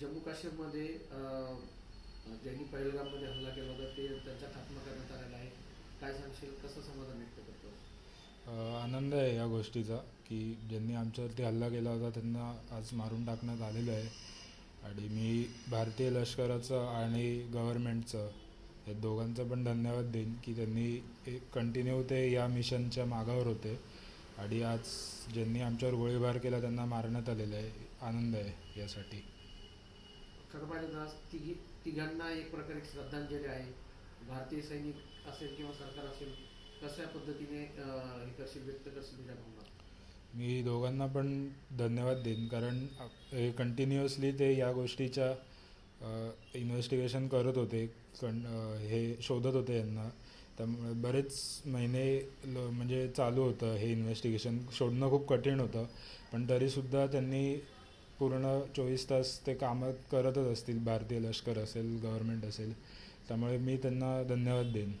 जम्मू काश्मीरमध्ये ज्यांनी पहिलगाममध्ये हल्ला केला होता ते त्यांचा खात्मा करण्यात आलेला आहे काय सांगशील? कसं समाधान व्यक्त करतो? आनंद आहे या गोष्टीचा की ज्यांनी आमच्यावरती हल्ला केला होता त्यांना आज मारून टाकण्यात आलेलं आहे. आणि मी भारतीय लष्कराचं आणि गव्हर्मेंटचं या दोघांचं पण धन्यवाद देईन की त्यांनी एक कंटिन्यू ते या मिशनच्या मागावर होते. आणि आज ज्यांनी आमच्यावर गोळीबार केला त्यांना मारण्यात आलेलं आहे. आनंद आहे यासाठी. खरं पाहिलं तिघी तिघांना एक प्रकारे श्रद्धांजली आहे. भारतीय सैनिक असेल किंवा सरकार असेल कशा पद्धतीने हे करशील व्यक्त करशील तुझ्या भावना मी दोघांना पण धन्यवाद देईन. कारण हे कंटिन्युअसली ते या गोष्टीच्या इन्व्हेस्टिगेशन करत होते. कण हे शोधत होते यांना. त्यामुळे बरेच महिने म्हणजे चालू होतं हे इन्व्हेस्टिगेशन शोधणं खूप कठीण होतं. पण तरीसुद्धा त्यांनी पूर्ण चोवीस तास ते कामं करतच असतील. भारतीय लष्कर असेल गव्हर्मेंट असेल. त्यामुळे मी त्यांना धन्यवाद देईन.